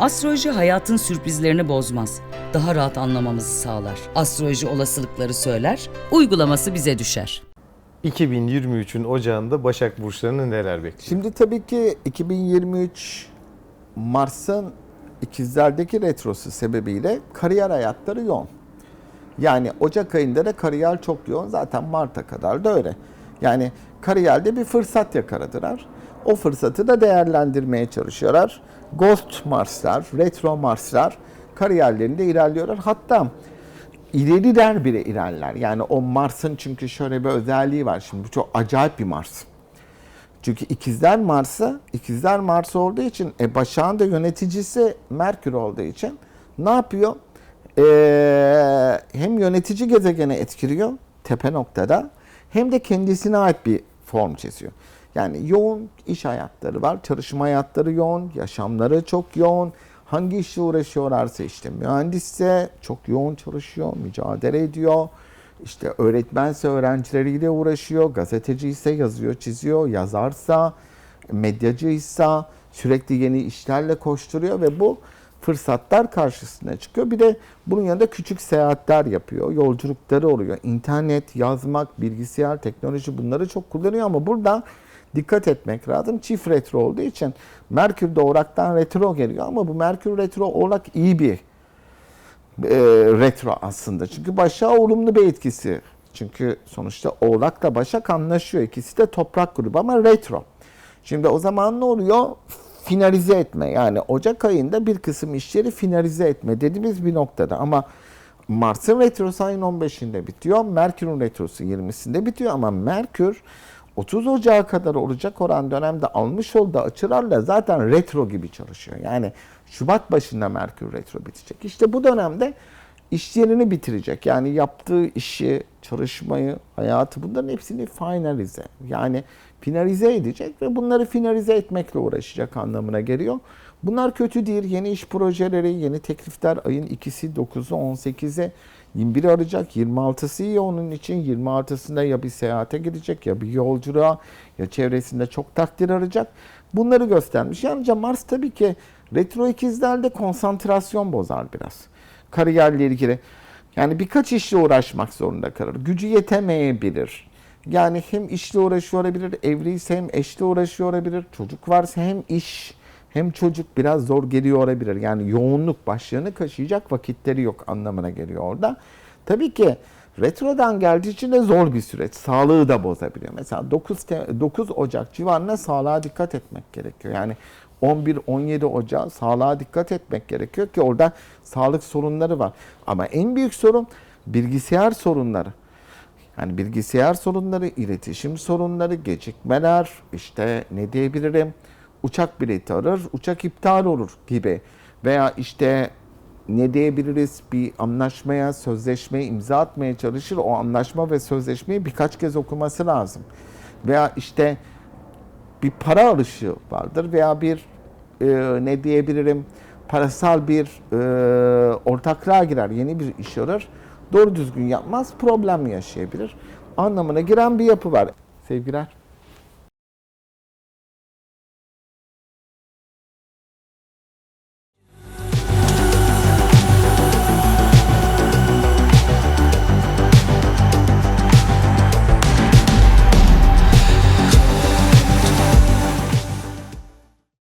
Astroloji hayatın sürprizlerini bozmaz. Daha rahat anlamamızı sağlar. Astroloji olasılıkları söyler, uygulaması bize düşer. 2023'ün ocağında Başak Burçlarını neler bekliyor? Şimdi tabii ki 2023 Mars'ın ikizlerdeki retrosu sebebiyle kariyer hayatları yoğun. Yani Ocak ayında da kariyer çok yoğun. Zaten Mart'a kadar da öyle. Yani kariyerde bir fırsat yakaladılar. O fırsatı da değerlendirmeye çalışıyorlar. Ghost Mars'lar, Retro Mars'lar kariyerlerinde ilerliyorlar. Hatta ileriler bile ilerler. Yani o Mars'ın çünkü şöyle bir özelliği var. Şimdi bu çok acayip bir Mars. Çünkü ikizler Mars'ı, ikizler Mars olduğu için, e, Başak'ın da yöneticisi Merkür olduğu için ne yapıyor? Ee, hem yönetici gezegeni etkiliyor tepe noktada hem de kendisine ait bir form çiziyor. Yani yoğun iş hayatları var, çalışma hayatları yoğun, yaşamları çok yoğun. Hangi işle uğraşıyorlarsa işte mühendisse çok yoğun çalışıyor, mücadele ediyor. İşte öğretmense öğrencileriyle uğraşıyor, gazeteci ise yazıyor, çiziyor, yazarsa, medyacıysa sürekli yeni işlerle koşturuyor ve bu fırsatlar karşısına çıkıyor. Bir de bunun yanında küçük seyahatler yapıyor, yolculukları oluyor. İnternet, yazmak, bilgisayar, teknoloji bunları çok kullanıyor ama burada dikkat etmek lazım. Çift retro olduğu için Merkür de Oğlak'tan retro geliyor ama bu Merkür retro Oğlak iyi bir e, retro aslında. Çünkü Başak'a olumlu bir etkisi. Çünkü sonuçta Oğlak'la Başak anlaşıyor. İkisi de toprak grubu ama retro. Şimdi o zaman ne oluyor? Finalize etme. Yani Ocak ayında bir kısım işleri finalize etme dediğimiz bir noktada. Ama Mars'ın retrosu ayın 15'inde bitiyor. Merkür'ün retrosu 20'sinde bitiyor. Ama Merkür 30 Ocağı kadar olacak olan dönemde almış olduğu açılarla zaten retro gibi çalışıyor. Yani Şubat başında Merkür retro bitecek. İşte bu dönemde iş yerini bitirecek. Yani yaptığı işi, çalışmayı, hayatı bunların hepsini finalize. Yani finalize edecek ve bunları finalize etmekle uğraşacak anlamına geliyor. Bunlar kötü değil. Yeni iş projeleri, yeni teklifler ayın 2'si, 9'u, 18'e 21 arayacak. 26'sı iyi onun için. 26'sında ya bir seyahate gidecek ya bir yolculuğa ya çevresinde çok takdir arayacak. Bunları göstermiş. Yalnızca Mars tabii ki retro ikizlerde konsantrasyon bozar biraz. Kariyerle ilgili. Yani birkaç işle uğraşmak zorunda kalır. Gücü yetemeyebilir. Yani hem işle uğraşıyor olabilir, evliyse hem eşle uğraşıyor olabilir, çocuk varsa hem iş hem çocuk biraz zor geliyor olabilir. Yani yoğunluk başlarını kaşıyacak vakitleri yok anlamına geliyor orada. Tabii ki retrodan geldiği için de zor bir süreç. Sağlığı da bozabiliyor. Mesela 9, Te- 9 Ocak civarında sağlığa dikkat etmek gerekiyor. Yani 11-17 Ocak sağlığa dikkat etmek gerekiyor ki orada sağlık sorunları var. Ama en büyük sorun bilgisayar sorunları. Yani bilgisayar sorunları, iletişim sorunları, gecikmeler, işte ne diyebilirim, uçak bileti arar, uçak iptal olur gibi. Veya işte ne diyebiliriz bir anlaşmaya, sözleşmeye imza atmaya çalışır. O anlaşma ve sözleşmeyi birkaç kez okuması lazım. Veya işte bir para alışı vardır veya bir e, ne diyebilirim parasal bir e, ortaklığa girer, yeni bir iş arar. Doğru düzgün yapmaz, problem yaşayabilir. Anlamına giren bir yapı var. Sevgiler.